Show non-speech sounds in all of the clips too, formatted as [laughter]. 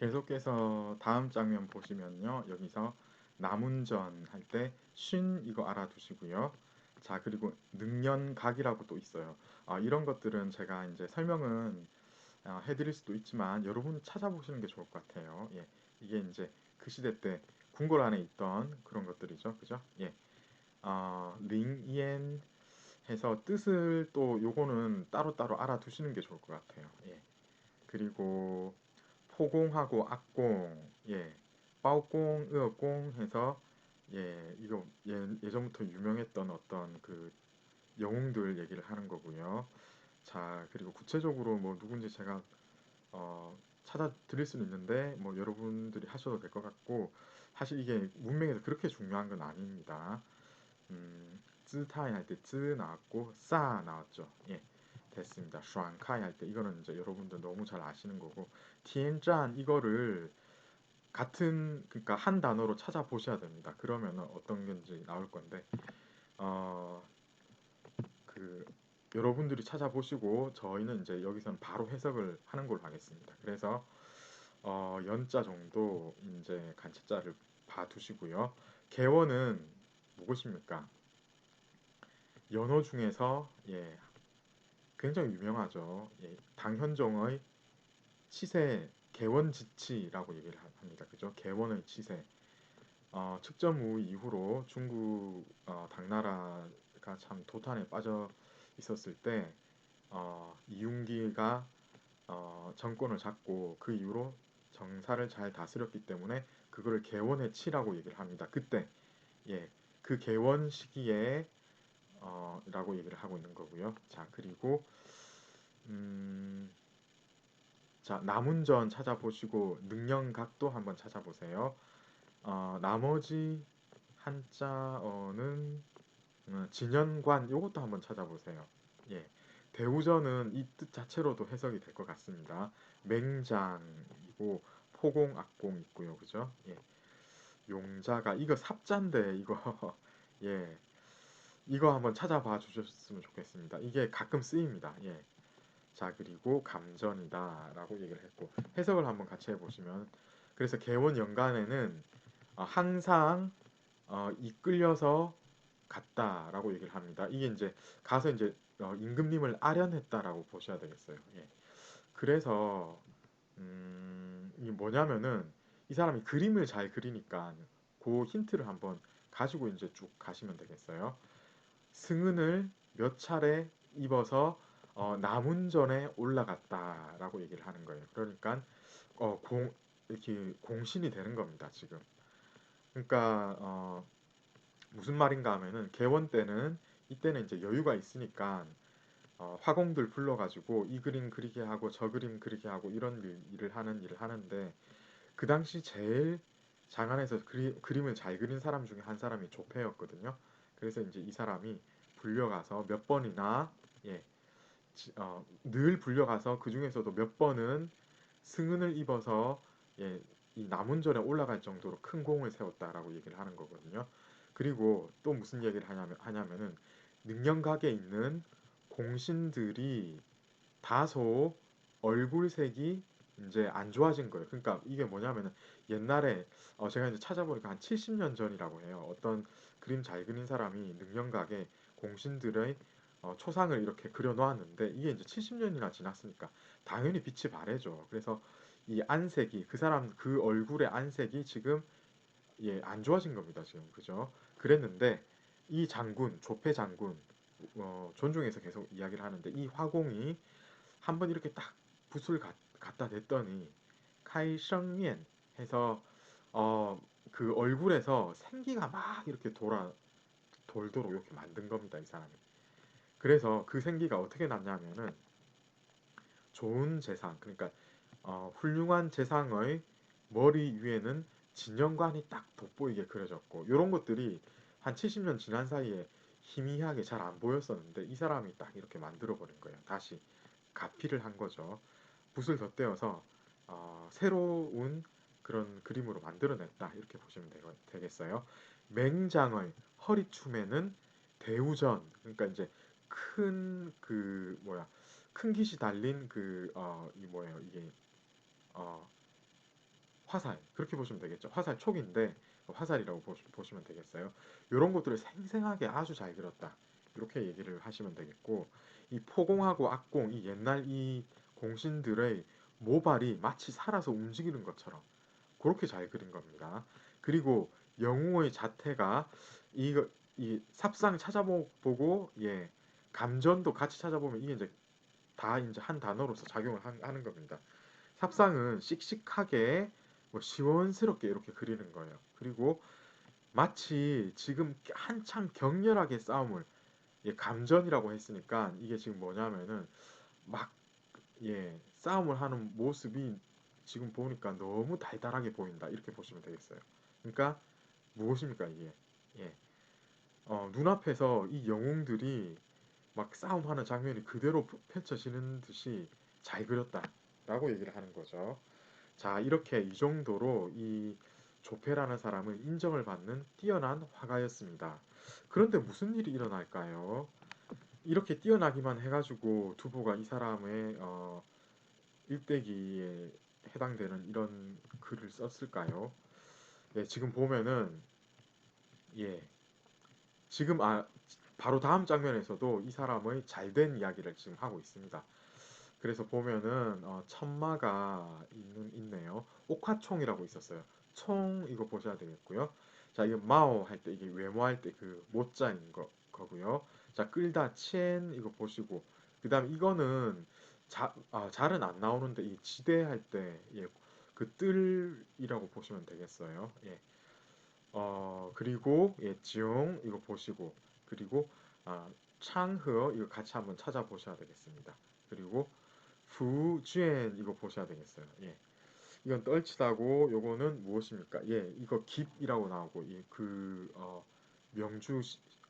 계속해서 다음 장면 보시면요. 여기서 남운전 할 때 쉰 이거 알아두시고요. 자 그리고 능연각이라고 또 있어요. 아, 이런 것들은 제가 이제 설명은 아, 해드릴 수도 있지만 여러분 찾아보시는 게 좋을 것 같아요. 예, 이게 이제 그 시대 때 궁궐 안에 있던 그런 것들이죠, 그죠? 예, 어, 링이엔 해서 뜻을 또 요거는 따로따로 알아두시는 게 좋을 것 같아요. 예, 그리고 포공하고 악공, 예, 빠오공, 으어공 해서 예, 이거 예, 예전부터 유명했던 어떤 그 영웅들 얘기를 하는 거고요. 자, 그리고 구체적으로 뭐 누군지 제가 어, 찾아 드릴 수는 있는데 뭐 여러분들이 하셔도 될 것 같고 사실 이게 문명에서 그렇게 중요한 건 아닙니다. 음, 쯔타이 할 때 쯔 나왔고 싸 나왔죠. 예. 됐습니다. 슈안카이 할 때 이거는 이제 여러분들 너무 잘 아시는 거고 티엔짠 이거를 같은 그러니까 한 단어로 찾아보셔야 됩니다. 그러면 어떤 건지 나올 건데 어, 그 여러분들이 찾아보시고 저희는 이제 여기서는 바로 해석을 하는 걸로 하겠습니다. 그래서 어, 연자 정도 이제 간체자를 봐두시고요. 개원은 무엇입니까? 연어 중에서 예, 굉장히 유명하죠. 예, 당현종의 치세 개원지치라고 얘기를 합니다. 그죠? 개원의 치세. 어, 측정우 이후로 중국 어, 당나라가 참 도탄에 빠져 있었을 때 어, 이윤기가 어, 정권을 잡고 그 이후로 정사를 잘 다스렸기 때문에 그거를 개원의 치라고 얘기를 합니다. 그때 예, 그 개원 시기에 어, 라고 얘기를 하고 있는 거고요. 자 그리고 음, 자 남운전 찾아보시고 능령각도 한번 찾아보세요. 어, 나머지 한자어는 음, 진연관 요것도 한번 찾아보세요. 예. 대우전은 이 뜻 자체로도 해석이 될 것 같습니다. 맹장이고 포공 악공 있고요. 그죠? 예. 용자가 이거 삽자인데 이거 [laughs] 예. 이거 한번 찾아봐 주셨으면 좋겠습니다. 이게 가끔 쓰입니다. 예. 자, 그리고 감전이다 라고 얘기를 했고 해석을 한번 같이 해 보시면 그래서 개원 연간에는 어, 항상 어, 이끌려서 갔다 라고 얘기를 합니다. 이게 이제 가서 이제 어, 임금님을 아련했다라고 보셔야 되겠어요. 예. 그래서 음, 이 뭐냐면은 이 사람이 그림을 잘 그리니까 그 힌트를 한번 가지고 이제 쭉 가시면 되겠어요. 승은을 몇 차례 입어서 어, 남운전에 올라갔다라고 얘기를 하는 거예요. 그러니까 어, 공 이렇게 공신이 되는 겁니다. 지금. 그러니까 어, 무슨 말인가 하면은 개원 때는 이때는 이제 여유가 있으니까 어, 화공들 불러가지고 이 그림 그리게 하고 저 그림 그리게 하고 이런 일, 일을 하는 일을 하는데 그 당시 제일 장안에서 그리, 그림을 잘 그린 사람 중에 한 사람이 조폐였거든요. 그래서 이제 이 사람이 불려가서 몇 번이나 예, 어, 늘 불려가서 그 중에서도 몇 번은 승은을 입어서 예, 이 남운전에 올라갈 정도로 큰 공을 세웠다라고 얘기를 하는 거거든요. 그리고 또 무슨 얘기를 하냐면, 하냐면은 능령각에 있는 공신들이 다소 얼굴색이 이제 안 좋아진 거예요. 그러니까 이게 뭐냐면은 옛날에 어 제가 이제 찾아보니까 한 70년 전이라고 해요. 어떤 그림 잘 그린 사람이 능령각에 공신들의 어 초상을 이렇게 그려 놓았는데 이게 이제 70년이나 지났으니까 당연히 빛이 바래죠. 그래서 이 안색이 그 사람 그 얼굴의 안색이 지금 예, 안 좋아진 겁니다. 지금 그죠? 그랬는데 이 장군 조폐 장군 어, 존중해서 계속 이야기를 하는데 이 화공이 한번 이렇게 딱 붓을 갖, 갖다 댔더니 카이성면 해서 어, 그 얼굴에서 생기가 막 이렇게 돌아 돌도록 이렇게 만든 겁니다. 이 사람이. 그래서 그 생기가 어떻게 났냐면은 좋은 재상 그러니까 어, 훌륭한 재상의 머리 위에는 진영관이 딱 돋보이게 그려졌고 이런 것들이 한 70년 지난 사이에 희미하게 잘 안 보였었는데 이 사람이 딱 이렇게 만들어 버린 거예요. 다시 가피를 한 거죠. 붓을 덧대어서 어, 새로운 그런 그림으로 만들어냈다 이렇게 보시면 되겠어요. 맹장의 허리춤에는 대우전 그러니까 이제 큰 그 뭐야 큰 깃이 달린 그 어 이 뭐예요 이게 어 화살 그렇게 보시면 되겠죠. 화살 촉인데 화살이라고 보시, 보시 면 되겠어요. 이런 것들을 생생하게 아주 잘 그렸다. 이렇게 얘기를 하시면 되겠고 이 포공하고 악공 이 옛날 이 공신들의 모발이 마치 살아서 움직이는 것처럼 그렇게 잘 그린 겁니다. 그리고 영웅의 자태가 이거 이 삽상 찾아보고 예 감전도 같이 찾아보면 이게 이제 다 이제 한 단어로서 작용을 하는 겁니다. 삽상은 씩씩하게 뭐 시원스럽게 이렇게 그리는 거예요. 그리고 마치 지금 한참 격렬하게 싸움을 예, 감전이라고 했으니까 이게 지금 뭐냐면은 막 예, 싸움을 하는 모습이 지금 보니까 너무 달달하게 보인다 이렇게 보시면 되겠어요. 그러니까 무엇입니까 이게? 예, 어, 눈앞에서 이 영웅들이 막 싸움하는 장면이 그대로 펼쳐지는 듯이 잘 그렸다라고 얘기를 하는 거죠. 자, 이렇게 이 정도로 이 조페라는 사람은 인정을 받는 뛰어난 화가였습니다. 그런데 무슨 일이 일어날까요? 이렇게 뛰어나기만 해가지고 두보가 이 사람의 어, 일대기에 해당되는 이런 글을 썼을까요? 예, 지금 보면은 예, 지금 아 바로 다음 장면에서도 이 사람의 잘된 이야기를 지금 하고 있습니다. 그래서 보면은 어, 천마가 있는 있네요. 옥화총이라고 있었어요. 총 이거 보셔야 되겠고요. 자, 이거 마오 할 때 이게 외모 할 때 그 모자인 거 거고요. 자, 끌다 첸 이거 보시고 그다음 이거는 자, 아, 잘은 안 나오는데 이 지대할 때 예, 그 뜰이라고 보시면 되겠어요. 예. 어, 그리고 예, 지용 이거 보시고 그리고 아, 창허 이거 같이 한번 찾아보셔야 되겠습니다. 그리고 후주엔 이거 보셔야 되겠어요. 예. 이건 떨치다고 요거는 무엇입니까? 예, 이거 깁이라고 나오고 예, 그 어, 명주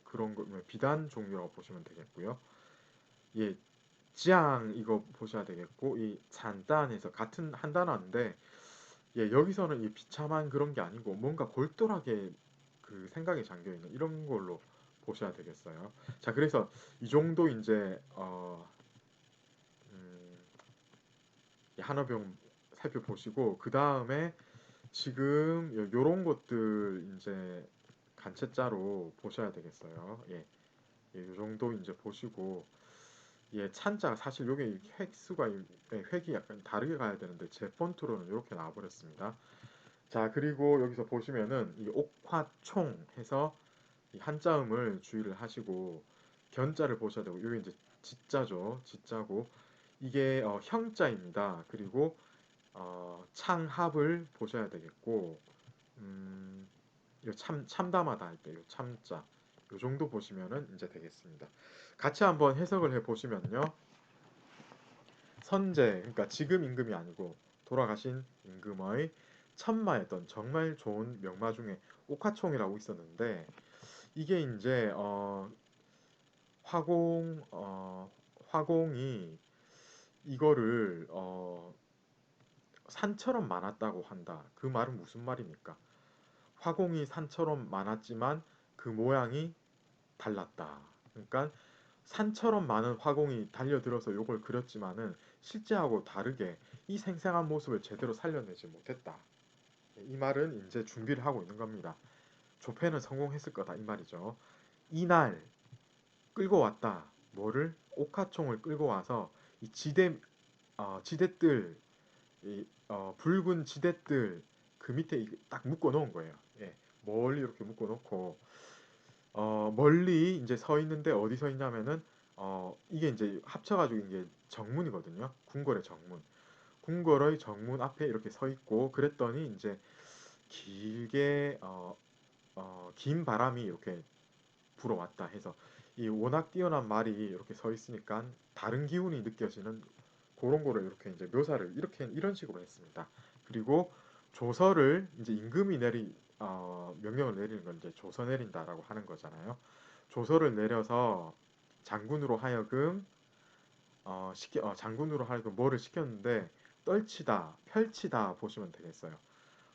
그런 거뭐 비단 종류라고 보시면 되겠고요. 예, 지앙 이거 보셔야 되겠고 이 잔단에서 같은 한 단어인데 예, 여기서는 이 비참한 그런 게 아니고 뭔가 골똘하게 그 생각에 잠겨 있는 이런 걸로 보셔야 되겠어요. 자, 그래서 이 정도 이제 어, 음, 한어병 살펴보시고 그 다음에 지금 요런 것들 이제 간체자로 보셔야 되겠어요. 예, 예, 요 정도 이제 보시고 예, 찬자 사실 요게 획수가 예, 획이 약간 다르게 가야 되는데 제 폰트로는 이렇게 나와버렸습니다. 자 그리고 여기서 보시면은 이 옥화총 해서 이 한자음을 주의를 하시고 견자를 보셔야 되고 이게 이제 지자죠. 지자고 이게 어, 형자입니다. 그리고 어, 창합을 보셔야 되겠고 음, 참 참담하다 할 때 요 참자 요 정도 보시면은 이제 되겠습니다. 같이 한번 해석을 해 보시면요. 선제 그러니까 지금 임금이 아니고 돌아가신 임금의 천마였던 정말 좋은 명마 중에 옥화총이라고 있었는데 이게 이제 어, 화공 어, 화공이 이거를 어, 산처럼 많았다고 한다. 그 말은 무슨 말입니까? 화공이 산처럼 많았지만 그 모양이 달랐다. 그러니까 산처럼 많은 화공이 달려들어서 요걸 그렸지만은 실제하고 다르게 이 생생한 모습을 제대로 살려내지 못했다. 이 말은 이제 준비를 하고 있는 겁니다. 조페는 성공했을 거다 이 말이죠. 이날 끌고 왔다. 뭐를 옥화총을 끌고 와서 이 지대 어, 지대들 이 어, 붉은 지대들 그 밑에 딱 묶어 놓은 거예요. 예, 멀리 이렇게 묶어 놓고 어, 멀리 이제 서 있는데 어디 서 있냐면은 어, 이게 이제 합쳐가지고 이게 정문이거든요. 궁궐의 정문. 궁궐의 정문 앞에 이렇게 서 있고 그랬더니 이제 길게 어, 어, 긴 바람이 이렇게 불어왔다 해서 이 워낙 뛰어난 말이 이렇게 서 있으니까 다른 기운이 느껴지는 그런 거를 이렇게 이제 묘사를 이렇게 이런 식으로 했습니다. 그리고 조서를 이제 임금이 내리 어, 명령을 내리는 건 이제 조서 내린다라고 하는 거잖아요. 조서를 내려서 장군으로 하여금 어, 시켜 어, 장군으로 하여금 뭐를 시켰는데 떨치다, 펼치다 보시면 되겠어요.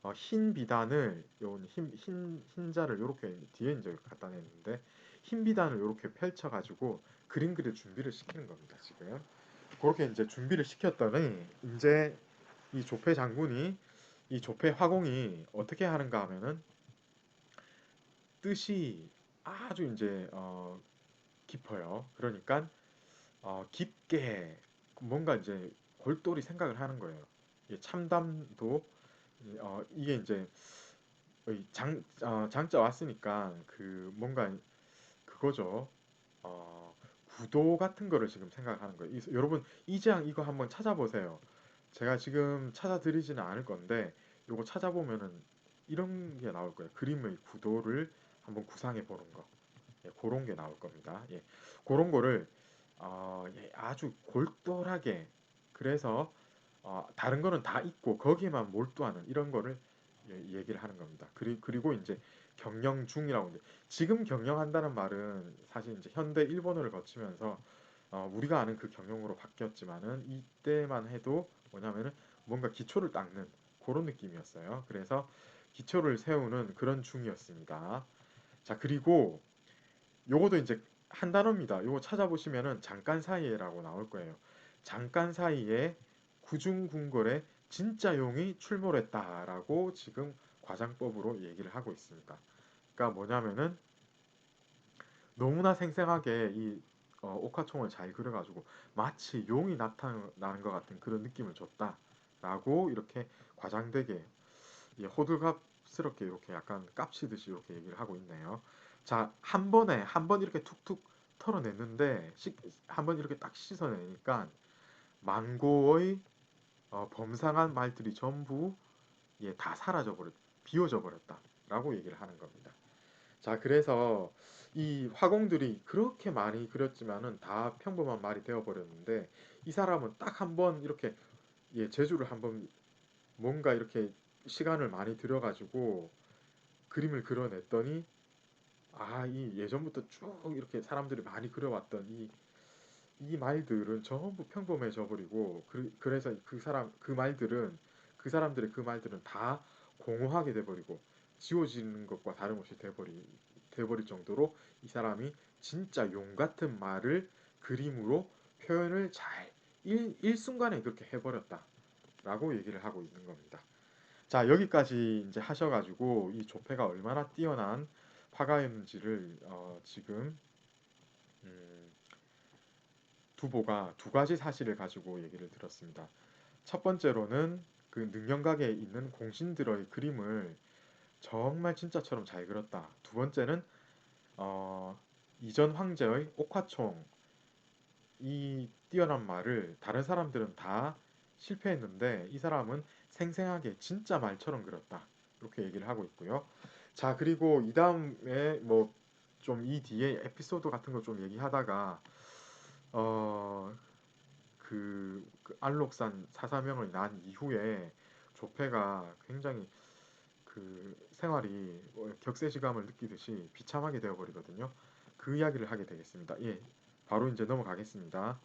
어, 흰 비단을 요흰 흰, 흰자를 이렇게 뒤에 이제 갖다 냈는데 흰 비단을 이렇게 펼쳐 가지고 그림 그릴 준비를 시키는 겁니다, 지금. 그렇게 이제 준비를 시켰더니 이제 이 조폐 장군이 이 조폐 화공이 어떻게 하는가 하면은 뜻이 아주 이제 어, 깊어요. 그러니까 어, 깊게 뭔가 이제 골똘히 생각을 하는 거예요. 이 참담도 어, 이게 이제 장, 어, 장자 왔으니까 그 뭔가 그거죠. 어, 구도 같은 거를 지금 생각하는 거예요. 이- 여러분 이장 이거 한번 찾아보세요. 제가 지금 찾아드리지는 않을 건데 요거 찾아보면은 이런 게 나올 거예요. 그림의 구도를 한번 구상해 보는 거. 예, 그런 게 나올 겁니다. 예, 그런 거를 어, 예, 아주 골똘하게 그래서 어, 다른 거는 다 있고 거기에만 몰두하는 이런 거를 예, 얘기를 하는 겁니다. 그리, 그리고 이제 경영 중이라고 하는데 지금 경영한다는 말은 사실 이제 현대 일본어를 거치면서 어, 우리가 아는 그 경영으로 바뀌었지만은 이때만 해도 뭐냐면은 뭔가 기초를 닦는 그런 느낌이었어요. 그래서 기초를 세우는 그런 중이었습니다. 자, 그리고 요거도 이제 한 단어입니다. 요거 찾아보시면은 잠깐 사이에라고 나올 거예요. 잠깐 사이에 구중궁궐에 진짜 용이 출몰했다라고 지금 과장법으로 얘기를 하고 있습니다. 그러니까 뭐냐면은 너무나 생생하게 이 어, 옥화총을 잘 그려가지고 마치 용이 나타나는 것 같은 그런 느낌을 줬다라고 이렇게 과장되게 예, 호들갑스럽게 이렇게 약간 깝치듯이 이렇게 얘기를 하고 있네요. 자, 한 번에 한 번 이렇게 툭툭 털어냈는데 한 번 이렇게 딱 씻어내니까 만고의 어, 범상한 말들이 전부 예, 다 사라져 버렸, 비워져 버렸다라고 얘기를 하는 겁니다. 자, 그래서 이 화공들이 그렇게 많이 그렸지만은 다 평범한 말이 되어 버렸는데 이 사람은 딱 한 번 이렇게 예, 제주를 한번 뭔가 이렇게 시간을 많이 들여가지고 그림을 그려냈더니 아, 이 예전부터 쭉 이렇게 사람들이 많이 그려왔던 이, 이 말들은 전부 평범해져 버리고 그, 그래서 그 사람 그 말들은 그 사람들의 그 말들은 다 공허하게 돼버리고 지워지는 것과 다름없이 돼버리 돼버릴 정도로 이 사람이 진짜 용 같은 말을 그림으로 표현을 잘 일, 일순간에 그렇게 해버렸다 라고 얘기를 하고 있는 겁니다. 자, 여기까지 이제 하셔가지고 이 조폐가 얼마나 뛰어난 화가였는지를 어, 지금 음, 두보가 두 가지 사실을 가지고 얘기를 들었습니다. 첫 번째로는 그 능령각에 있는 공신들의 그림을 정말 진짜처럼 잘 그렸다. 두 번째는 어, 이전 황제의 옥화총 이 뛰어난 말을 다른 사람들은 다 실패했는데 이 사람은 생생하게 진짜 말처럼 그렸다. 이렇게 얘기를 하고 있고요. 자, 그리고 이 다음에 뭐 좀 이 뒤에 에피소드 같은 거 좀 얘기하다가 어, 그, 그 안록산 사사명을 난 이후에 조폐가 굉장히 그 생활이 뭐 격세지감을 느끼듯이 비참하게 되어버리거든요. 그 이야기를 하게 되겠습니다. 예, 바로 이제 넘어가겠습니다.